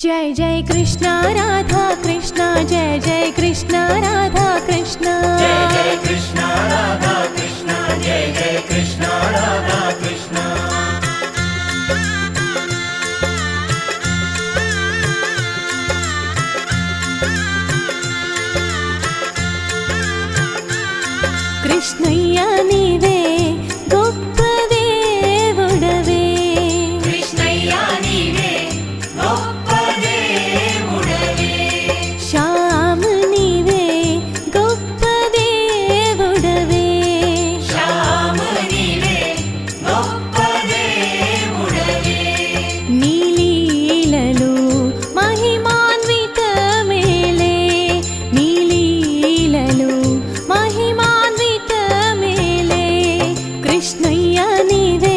जय जय कृष्णा राधा कृष्णा जय जय कृष्णा राधा कृष्णा जय जय कृष्ण राधा कृष्ण जय जय कृष्ण राधा कृष्ण कृष्णै ನೀವೇ